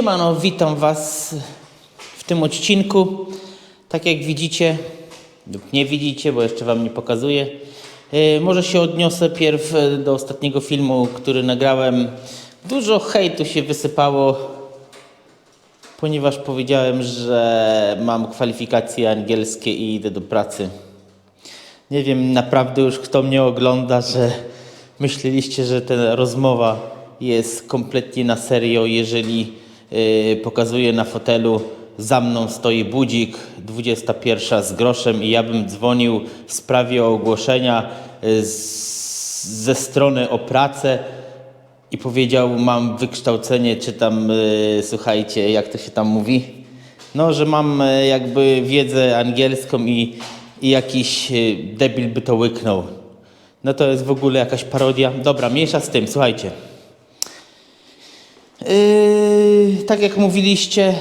Siemano, witam Was w tym odcinku. Tak jak widzicie, lub nie widzicie, bo jeszcze Wam nie pokazuję. Yy, Może się odniosę pierw do ostatniego filmu, który nagrałem. Dużo hejtu się wysypało, ponieważ powiedziałem, że mam kwalifikacje angielskie i idę do pracy. Nie wiem naprawdę już kto mnie ogląda, że myśleliście, że ta rozmowa jest kompletnie na serio, jeżeli yy, pokazuję na fotelu za mną stoi budzik, 21 z groszem i ja bym dzwonił w sprawie ogłoszenia yy, z, ze strony o pracę i powiedział mam wykształcenie, czy tam, yy, słuchajcie, jak to się tam mówi? No, że mam jakby wiedzę angielską i, i jakiś debil by to łyknął. No to jest w ogóle jakaś parodia. Dobra, mniejsza z tym, słuchajcie. Yy, tak jak mówiliście,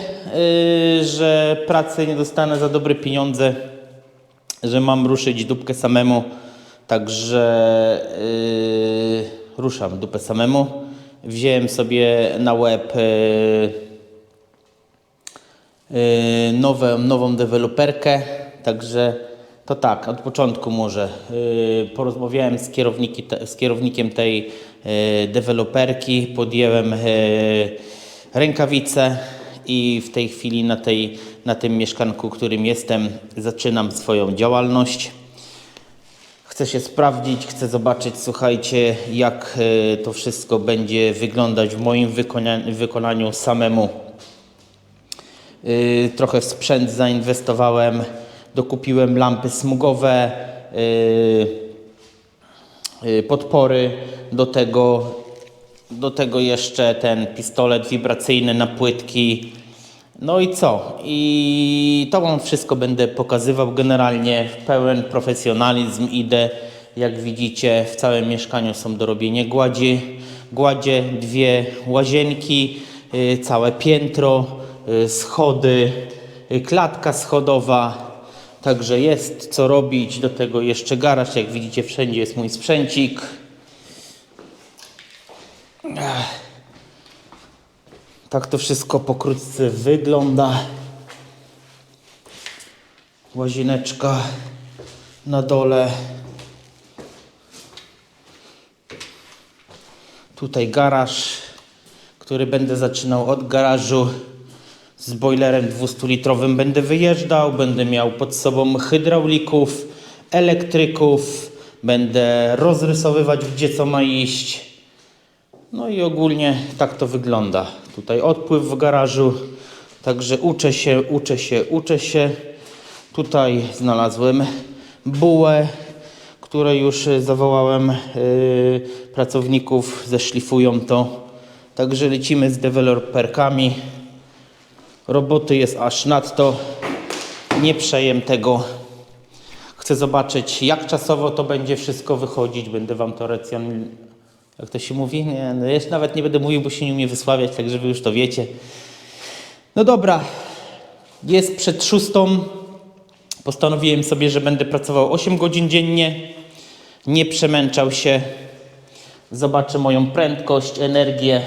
yy, że pracy nie dostanę za dobre pieniądze, że mam ruszyć dupkę samemu, także yy, ruszam dupę samemu. Wziąłem sobie na łeb yy, yy, nowe, nową deweloperkę, także to tak, od początku może. Porozmawiałem z, z kierownikiem tej deweloperki, podjęłem yy, rękawice i w tej chwili na, tej, na tym mieszkanku, którym jestem, zaczynam swoją działalność. Chcę się sprawdzić, chcę zobaczyć, słuchajcie, jak yy, to wszystko będzie wyglądać w moim wykona- wykonaniu samemu. Yy, trochę w sprzęt zainwestowałem, dokupiłem lampy smugowe, yy, podpory, do tego, do tego jeszcze ten pistolet wibracyjny na płytki. No i co? I to Wam wszystko będę pokazywał generalnie w pełen profesjonalizm idę. Jak widzicie, w całym mieszkaniu są do robienia gładzi, gładzie, dwie łazienki, yy, całe piętro, yy, schody, yy, klatka schodowa. Także jest co robić. Do tego jeszcze garaż. Jak widzicie, wszędzie jest mój sprzęcik. Tak to wszystko pokrótce wygląda. Łazieneczka na dole. Tutaj garaż, który będę zaczynał od garażu. Z boilerem 200-litrowym będę wyjeżdżał. Będę miał pod sobą hydraulików, elektryków. Będę rozrysowywać, gdzie co ma iść. No i ogólnie tak to wygląda. Tutaj odpływ w garażu. Także uczę się, uczę się, uczę się. Tutaj znalazłem bułę, które już y, zawołałem yy, pracowników, zeszlifują to. Także lecimy z deweloperkami. Roboty jest aż nadto. Nie przejem tego. Chcę zobaczyć, jak czasowo to będzie wszystko wychodzić. Będę Wam to. Jak to się mówi? Nie, no jeszcze nawet nie będę mówił, bo się nie umie wysławiać, tak żeby już to wiecie. No dobra, jest przed szóstą. Postanowiłem sobie, że będę pracował 8 godzin dziennie. Nie przemęczał się. Zobaczę moją prędkość, energię,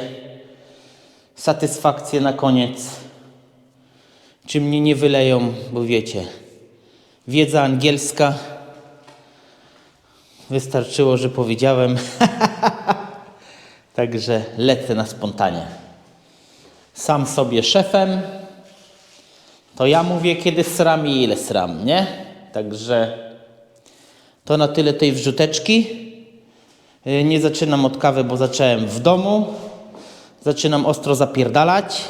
satysfakcję na koniec. Czy mnie nie wyleją, bo wiecie, wiedza angielska. Wystarczyło, że powiedziałem. Także lecę na spontanie. Sam sobie szefem. To ja mówię, kiedy sram i ile sram, nie? Także to na tyle tej wrzuteczki. Yy, Nie zaczynam od kawy, bo zacząłem w domu. Zaczynam ostro zapierdalać.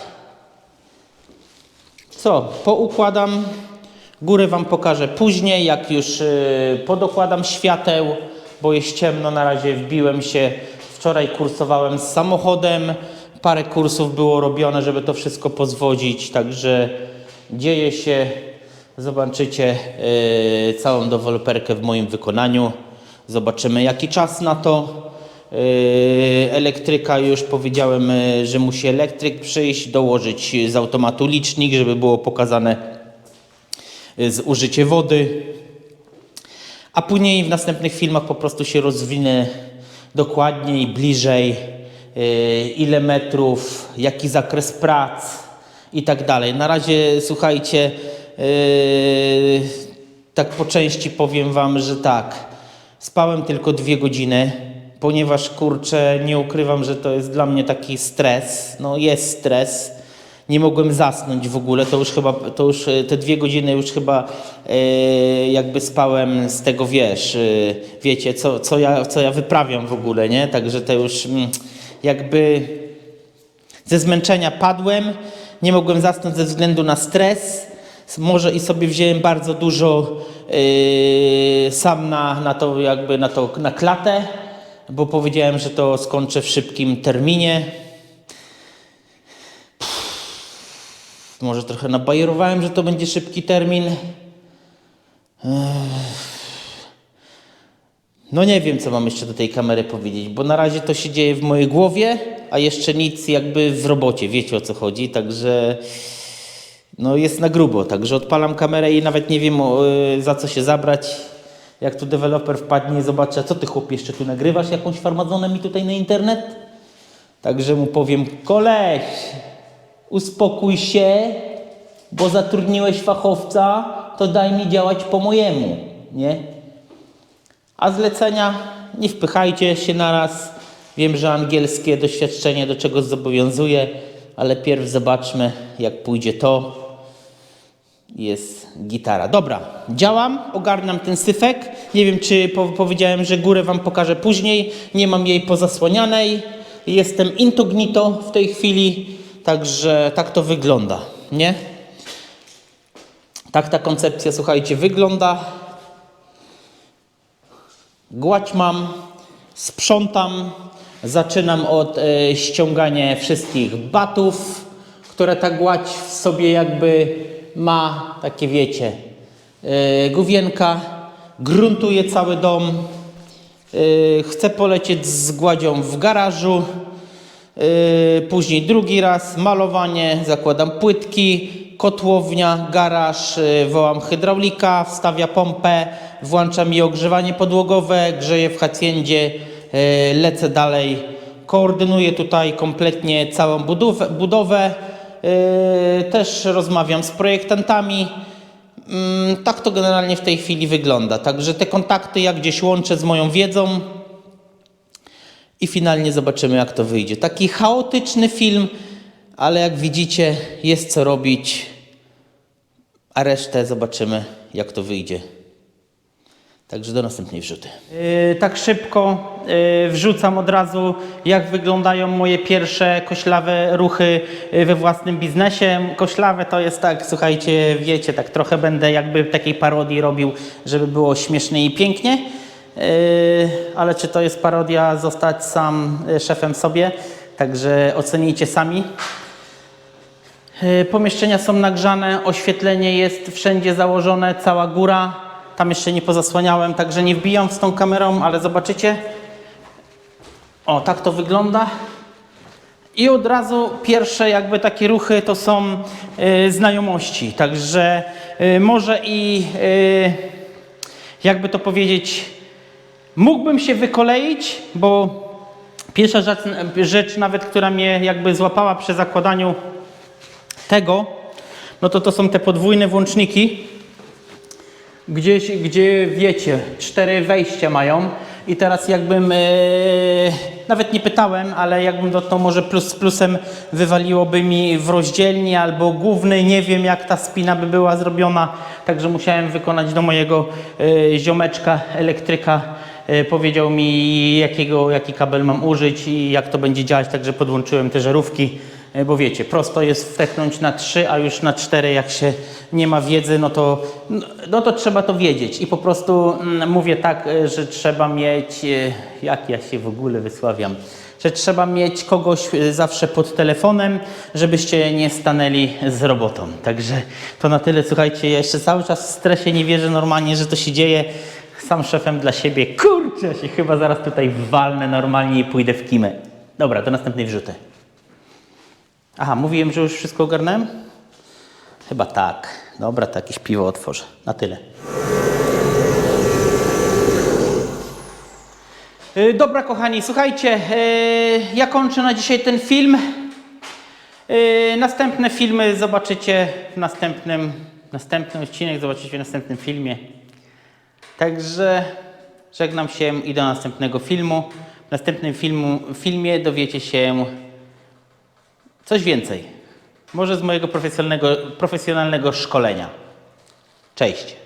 Co? Poukładam. Górę Wam pokażę później, jak już yy, podokładam świateł, bo jest ciemno. Na razie wbiłem się. Wczoraj kursowałem z samochodem. Parę kursów było robione, żeby to wszystko pozwodzić. Także dzieje się. Zobaczycie yy, całą deweloperkę w moim wykonaniu. Zobaczymy, jaki czas na to. Yy, elektryka już powiedziałem, yy, że musi elektryk przyjść, dołożyć z automatu licznik, żeby było pokazane yy, zużycie wody. A później w następnych filmach po prostu się rozwinę dokładniej, bliżej yy, ile metrów, jaki zakres prac i tak dalej. Na razie słuchajcie, yy, tak po części powiem Wam, że tak. Spałem tylko dwie godziny, ponieważ kurczę, nie ukrywam, że to jest dla mnie taki stres. No jest stres. Nie mogłem zasnąć w ogóle, to już chyba, to już e, te dwie godziny już chyba e, jakby spałem z tego, wiesz, e, wiecie, co, co, ja, co ja wyprawiam w ogóle, nie? Także to już mm, jakby ze zmęczenia padłem, nie mogłem zasnąć ze względu na stres. Może i sobie wziąłem bardzo dużo yy, sam na, na to jakby na to na klatę, bo powiedziałem, że to skończę w szybkim terminie. Może trochę nabajerowałem, że to będzie szybki termin. No nie wiem, co mam jeszcze do tej kamery powiedzieć, bo na razie to się dzieje w mojej głowie, a jeszcze nic jakby w robocie, wiecie o co chodzi, także no jest na grubo, także odpalam kamerę i nawet nie wiem y, za co się zabrać. Jak tu deweloper wpadnie a co ty chłopie jeszcze tu nagrywasz jakąś farmazonę mi tutaj na internet? Także mu powiem, koleś, uspokój się, bo zatrudniłeś fachowca, to daj mi działać po mojemu, nie? A zlecenia nie wpychajcie się naraz. Wiem, że angielskie doświadczenie do czegoś zobowiązuje, ale pierw zobaczmy, jak pójdzie to. Jest gitara. Dobra, działam, ogarnam ten syfek. Nie wiem, czy po powiedziałem, że górę Wam pokażę później. Nie mam jej pozasłanianej. Jestem incognito w tej chwili, także tak to wygląda, nie? Tak ta koncepcja, słuchajcie, wygląda. Gładź mam, sprzątam, zaczynam od e, ściągania wszystkich batów, które ta gładź w sobie jakby ma, takie wiecie, e, główienka, gruntuję cały dom, e, chcę polecieć z gładzią w garażu, później drugi raz malowanie, zakładam płytki, kotłownia, garaż, yy, wołam hydraulika, wstawia pompę, włączam mi ogrzewanie podłogowe, grzeję w hacjendzie, yy, lecę dalej, koordynuję tutaj kompletnie całą budowę, budowę też rozmawiam z projektantami. Mm, tak to generalnie w tej chwili wygląda. Także te kontakty ja gdzieś łączę z moją wiedzą, i finalnie zobaczymy, jak to wyjdzie. Taki chaotyczny film, ale jak widzicie, jest co robić, a resztę zobaczymy, jak to wyjdzie. Także do następnej wrzuty. Yy, tak szybko yy, wrzucam od razu, jak wyglądają moje pierwsze koślawe ruchy yy, we własnym biznesie. Koślawe to jest tak, słuchajcie, wiecie, tak trochę będę jakby takiej parodii robił, żeby było śmiesznie i pięknie. Yy, ale czy to jest parodia zostać sam yy, szefem sobie? Także ocenijcie sami. Yy, Pomieszczenia są nagrzane, oświetlenie jest wszędzie założone, cała góra. Tam jeszcze nie pozasłaniałem, także nie wbijam z tą kamerą, ale zobaczycie. O, tak to wygląda. I od razu pierwsze jakby takie ruchy to są znajomości. Także może i jakby to powiedzieć, mógłbym się wykoleić, bo pierwsza rzecz, rzecz nawet, która mnie jakby złapała przy zakładaniu tego, no to to są te podwójne włączniki, gdzieś, gdzie wiecie, cztery wejścia mają. I teraz jakbym, e, nawet nie pytałem, ale jakbym dotknął może plus z plusem wywaliłoby mi w rozdzielni albo główny, nie wiem jak ta spina by była zrobiona, także musiałem wykonać do mojego e, ziomeczka, elektryka, powiedział mi jakiego, jaki kabel mam użyć i jak to będzie działać, także podłączyłem te żarówki. E, Bo wiecie, prosto jest wtechnąć na 3, a już na 4 jak się nie ma wiedzy, no to, no to trzeba to wiedzieć. I po prostu mm, mówię tak, e, że trzeba mieć, e, jak ja się w ogóle wysławiam, że trzeba mieć kogoś e, zawsze pod telefonem, żebyście nie stanęli z robotą. Także to na tyle, słuchajcie, ja jeszcze cały czas w stresie nie wierzę normalnie, że to się dzieje. Sam szefem dla siebie, kurczę, się chyba zaraz tutaj walnę normalnie i pójdę w kimę. Dobra, do następnej wrzuty. Aha, mówiłem, że już wszystko ogarnąłem? Chyba tak. Dobra, to jakieś piwo otworzę. Na tyle. Y, Dobra, kochani, słuchajcie, y, ja kończę na dzisiaj ten film. Y, Następne filmy zobaczycie w następnym, następny odcinek zobaczycie w następnym filmie. Także żegnam się i do następnego filmu. W następnym filmu, filmie dowiecie się coś więcej. Może z mojego profesjonalnego, profesjonalnego szkolenia. Cześć.